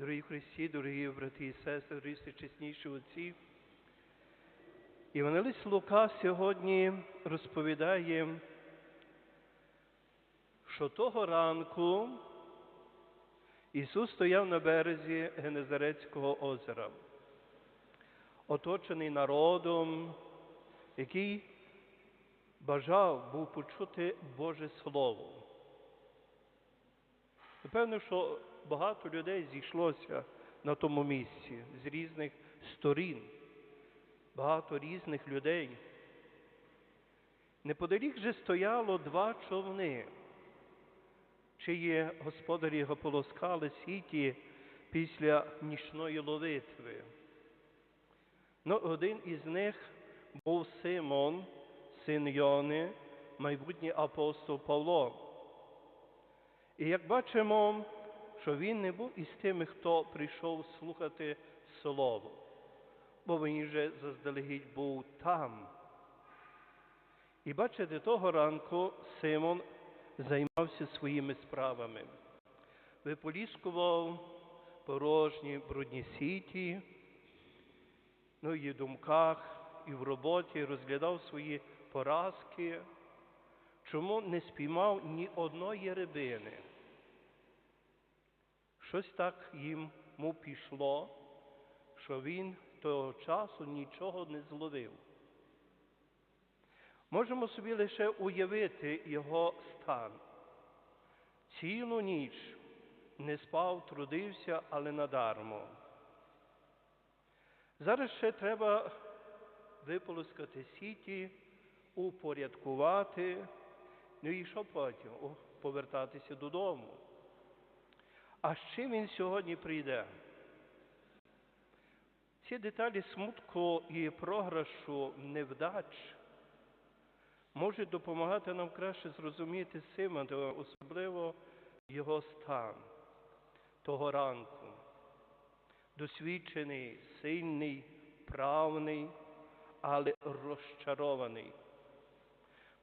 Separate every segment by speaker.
Speaker 1: Дорогі Христі, дорогі брати і сестри, дорогі чесніші отці. Євангелист Лука сьогодні розповідає, що того ранку Ісус стояв на березі Генезарецького озера, оточений народом, який бажав був почути Боже Слово. Напевно, що багато людей зійшлося на тому місці з різних сторін, багато різних людей. Неподалік же стояло два човни, чиї господарі його полоскали сіті після нічної ловитви. Ну, один із них був Симон, син Йони, майбутній апостол Павло. І як бачимо, що він не був із тими, хто прийшов слухати Слово, бо він же заздалегідь був там. І бачите, того ранку Симон займався своїми справами. Виполіскував порожні брудні сіті, ну і в думках, і в роботі розглядав свої поразки, чому не спіймав ні одної рибини. Щось так йому пішло, що він того часу нічого не зловив. Можемо собі лише уявити його стан. Цілу ніч не спав, трудився, але надармо. Зараз ще треба виполоскати сіті, упорядкувати, ну і що потім? О, повертатися додому. А з чим він сьогодні прийде? Ці деталі смутку і програшу невдач можуть допомагати нам краще зрозуміти Симона, особливо його стан того ранку. Досвідчений, сильний, правний, але розчарований.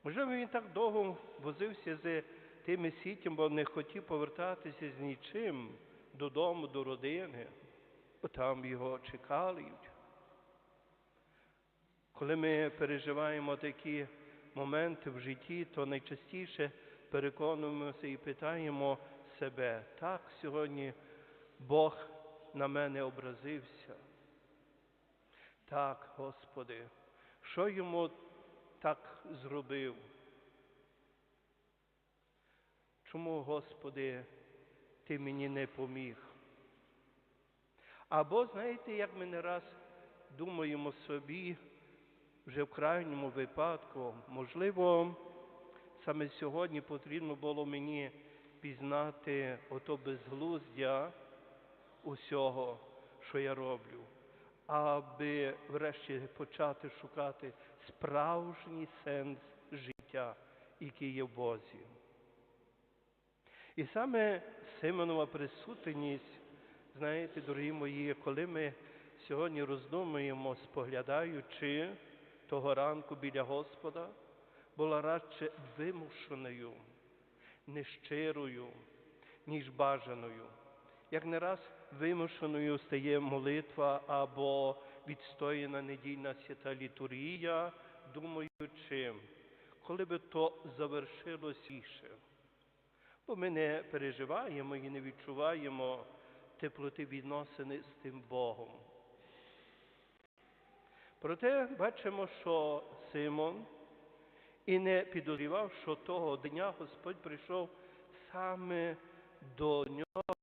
Speaker 1: Можливо, він так довго возився з тими сітями, бо не хотів повертатися з нічим додому, до родини, бо там його чекають. Коли ми переживаємо такі моменти в житті, то найчастіше переконуємося і питаємо себе, так сьогодні Бог на мене образився. Так, Господи, що йому так зробив? Чому, Господи, Ти мені не поміг? Або, знаєте, як ми не раз думаємо собі, вже в крайньому випадку, можливо, саме сьогодні потрібно було мені пізнати ото безглуздя усього, що я роблю, аби врешті почати шукати справжній сенс життя, який є в Бозі. І саме Симонова присутність, знаєте, дорогі мої, коли ми сьогодні роздумуємо, споглядаючи того ранку біля Господа, була радше вимушеною, нещирою, ніж бажаною. Як не раз вимушеною стає молитва або відстояна недільна свята літургія, думаючи, коли би то завершилось іще. Бо ми не переживаємо і не відчуваємо теплоти відносини з тим Богом. Проте бачимо, що Симон і не підозрівав, що того дня Господь прийшов саме до нього.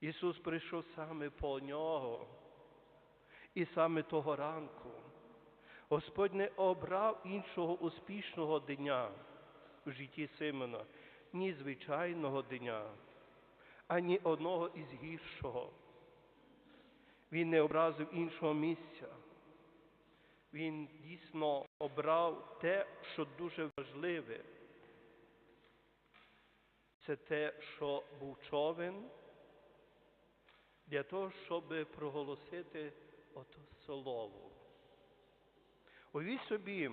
Speaker 1: Ісус прийшов саме по нього. І саме того ранку Господь не обрав іншого успішного дня в житті Симона, ні звичайного дня, ані одного із гіршого. Він не образив іншого місця. Він дійсно обрав те, що дуже важливе. Це те, що був човен, для того, щоб проголосити ото слово. Увіть собі,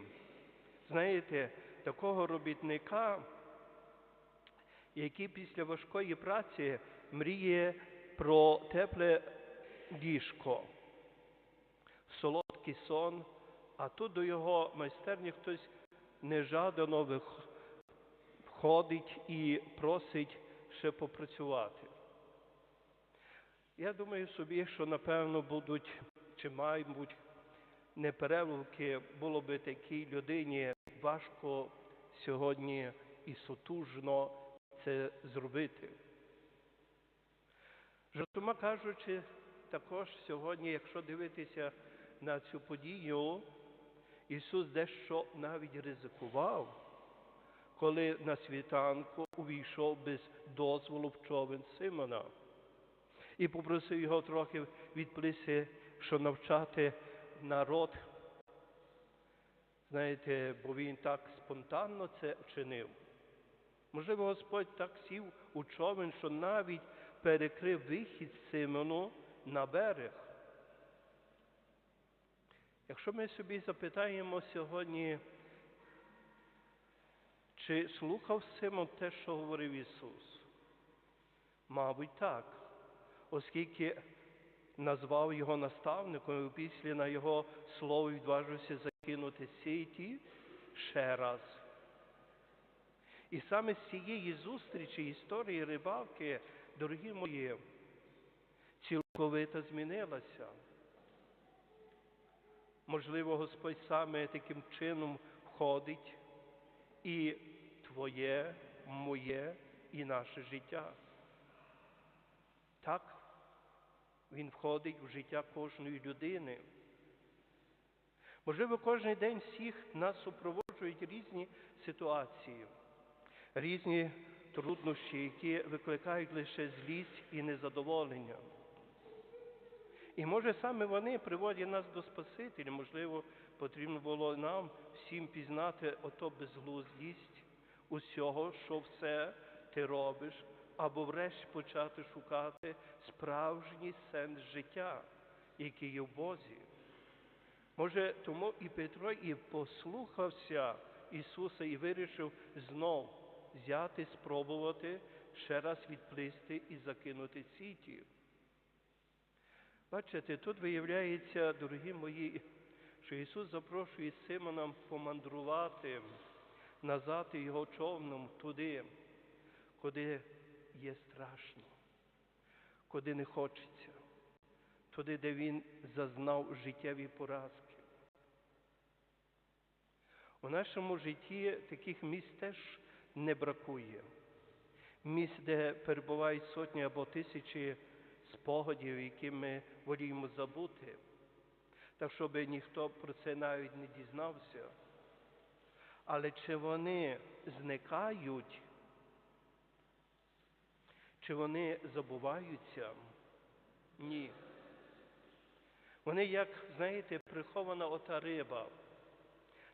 Speaker 1: знаєте, такого робітника, який після важкої праці мріє про тепле ліжко, солодкий сон, а тут до його майстерні хтось нежадано вих- входить і просить ще попрацювати. Я думаю собі, що напевно будуть, чи мабуть, непереливки було би такій людині важко сьогодні і сотужно це зробити. Жартома кажучи, також сьогодні, якщо дивитися на цю подію, Ісус дещо навіть ризикував, коли на світанку увійшов без дозволу в човен Симона і попросив його трохи відплисти, що навчати народ. Знаєте, бо він так спонтанно це вчинив. Можливо, Господь так сів у човен, що навіть перекрив вихід Симону на берег. Якщо ми собі запитаємо сьогодні, чи слухав Симон те, що говорив Ісус? Мабуть, так, оскільки назвав його наставником і після на його слово відважився закинути сіті ще раз. І саме з цієї зустрічі історії рибалки, дорогі мої, цілковито змінилася. Можливо, Господь саме таким чином входить і твоє, моє, і наше життя. Так, Він входить в життя кожної людини. Можливо, кожен день всіх нас супроводжують різні ситуації, різні труднощі, які викликають лише злість і незадоволення. І може саме вони приводять нас до Спасителя. Можливо, потрібно було нам всім пізнати ото безглуздість усього, що все ти робиш, або врешті почати шукати справжній сенс життя, який є в Бозі. Може, тому і Петро і послухався Ісуса і вирішив знов взяти, спробувати ще раз відплисти і закинути сіті. Бачите, тут виявляється, дорогі мої, що Ісус запрошує Симона помандрувати назад його човном туди, куди є страшно, куди не хочеться, туди, де він зазнав життєві поразки. У нашому житті таких місць теж не бракує. Місць, де перебувають сотні або тисячі спогадів, які ми воліємо забути, так щоб ніхто про це навіть не дізнався. Але чи вони зникають, чи вони забуваються? Ні. Вони, як, знаєте, прихована ота риба,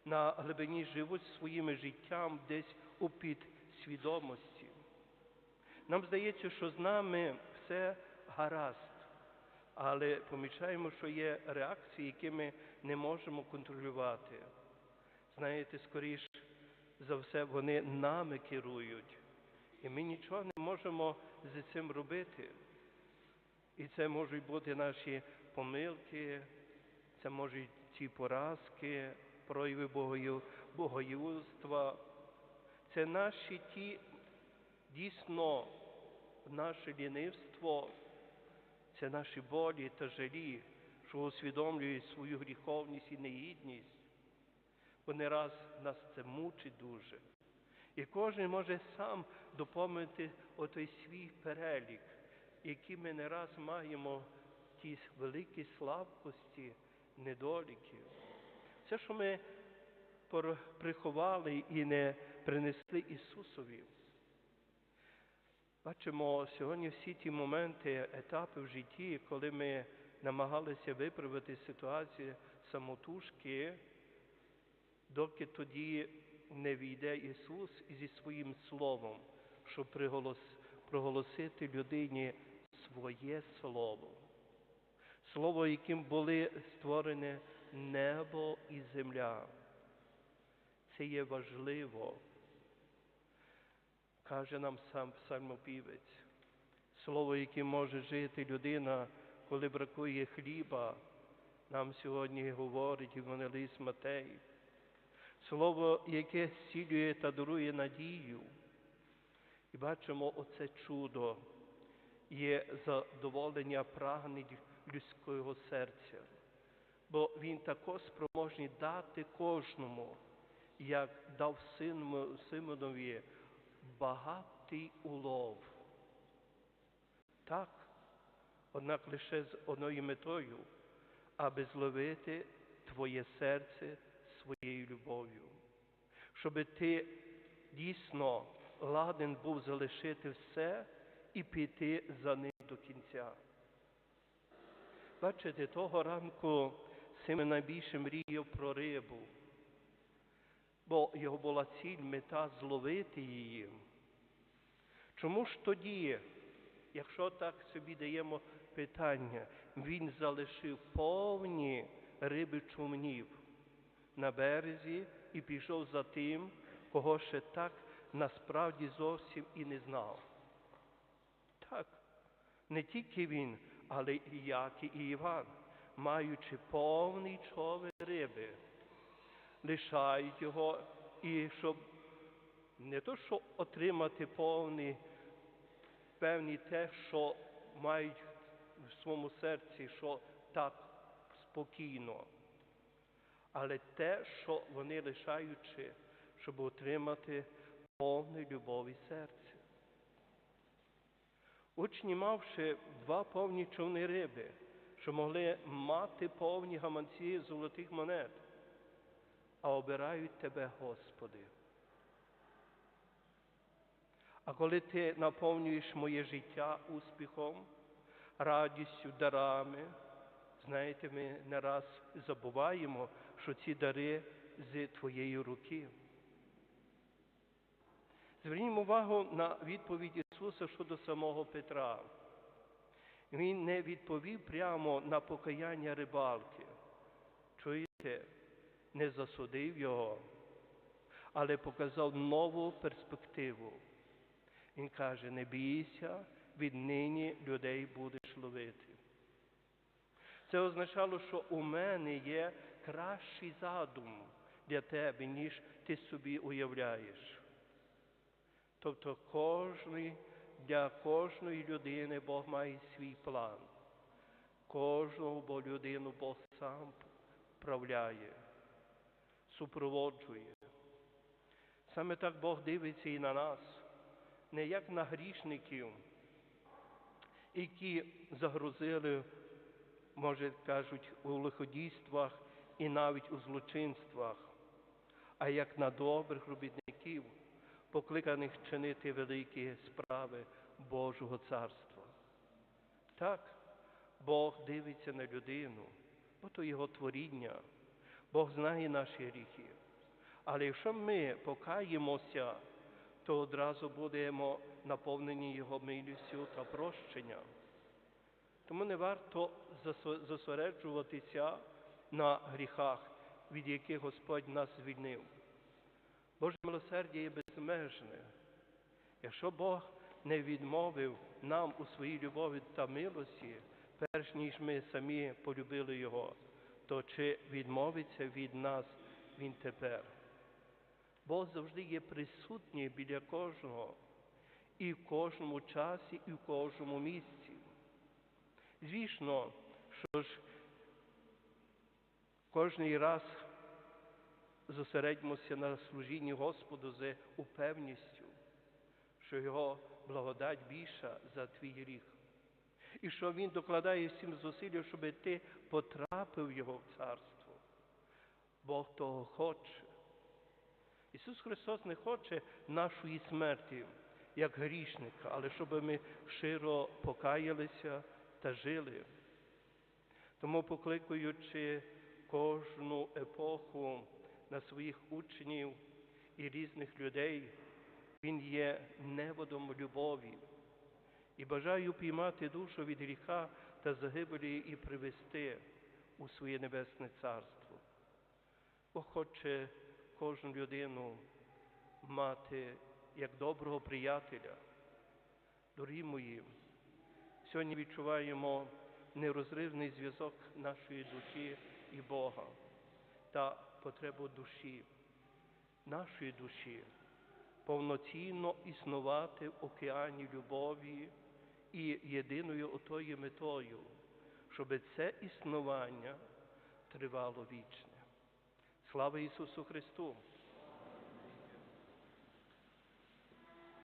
Speaker 1: на глибині живуть своїм життям десь у підсвідомості. Нам здається, що з нами все гаразд, але помічаємо, що є реакції, які ми не можемо контролювати. Знаєте, скоріш за все, вони нами керують, і ми нічого не можемо з цим робити. І це можуть бути наші помилки, це можуть ці поразки, прояви богою- богоюзства. Це наші ті дійсно наше лінивство, це наші болі та жалі, що усвідомлюють свою гріховність і негідність. Бо не раз нас це мучить дуже. І кожен може сам доповнити отой свій перелік, які ми не раз маємо ті великі слабкості, недоліки. Все, що ми приховали і не принесли Ісусові. Бачимо сьогодні всі ті моменти, етапи в житті, коли ми намагалися виправити ситуацію самотужки, доки тоді не війде Ісус зі своїм Словом, щоб проголосити людині своє Слово. Слово, яким були створені небо і земля. Це є важливо. каже нам сам псальмопівець. Слово, яке може жити людина, коли бракує хліба, нам сьогодні говорить Євангелист Матей. Слово, яке зцілює та дарує надію. І бачимо оце чудо є задоволення прагнень людського серця, бо Він також спроможний дати кожному, як дав сину Симонові багатий улов. Так, однак лише з одною метою, аби зловити твоє серце своєю любов'ю, щоб ти дійсно ладен був залишити все і піти за ним до кінця. Бачите, того ранку Симон найбільше мріяв про рибу, бо його була ціль мета зловити її. Чому ж тоді, якщо так собі даємо питання, він залишив повні риби човнів на березі і пішов за тим, кого ще так насправді зовсім і не знав. Так, не тільки він, але і Яків і Іван, маючи повний човен риби, лишають його і щоб не то, що отримати повний, певні те, що мають в своєму серці, що так спокійно, але те, що вони лишаючи, щоб отримати повне любові серця. Учні, мавши два повні човни риби, що могли мати повні гаманці золотих монет, а обирають тебе, Господи. А коли ти наповнюєш моє життя успіхом, радістю, дарами, знаєте, ми не раз забуваємо, що ці дари з твоєї руки. Звернімо увагу на відповідь Ісуса щодо самого Петра. Він не відповів прямо на покаяння рибалки. Чуєте, не засудив його, але показав нову перспективу. Він каже, не бійся, віднині людей будеш ловити. Це означало, що у мене є кращий задум для тебе, ніж ти собі уявляєш. Тобто кожний, для кожної людини Бог має свій план. Кожного бо людину Бог сам вправляє, супроводжує. Саме так Бог дивиться і на нас, не як на грішників, які загрузили, може кажуть, у лиходійствах і навіть у злочинствах, а як на добрих робітників покликаних чинити великі справи Божого Царства. Так, Бог дивиться на людину, бо то його творіння, Бог знає наші гріхи. Але якщо ми покаємося, то одразу будемо наповнені Його милістю та прощенням. Тому не варто зосереджуватися на гріхах, від яких Господь нас звільнив. Боже милосердя є безмежне. Якщо Бог не відмовив нам у своїй любові та милості, перш ніж ми самі полюбили Його, то чи відмовиться від нас Він тепер? Бог завжди є присутній біля кожного, і в кожному часі, і в кожному місці. Звісно, що ж кожний раз зосередьмося на служінні Господу з упевністю, що Його благодать більша за твій гріх. І що Він докладає всім зусилля, щоб ти потрапив Його в царство. Бог того хоче. Ісус Христос не хоче нашої смерті, як грішника, але щоб ми широ покаялися та жили. Тому, покликуючи кожну епоху на своїх учнів і різних людей, Він є неводом любові і бажаю піймати душу від гріха та загибелі і привести у своє небесне царство. Бо хоче кожну людину мати як доброго приятеля. Дорогі мої, сьогодні відчуваємо нерозривний зв'язок нашої душі і Бога та потребу душі, нашої душі, повноцінно існувати в океані любові і єдиною отою метою, щоб це існування тривало вічне. Слава Ісусу Христу!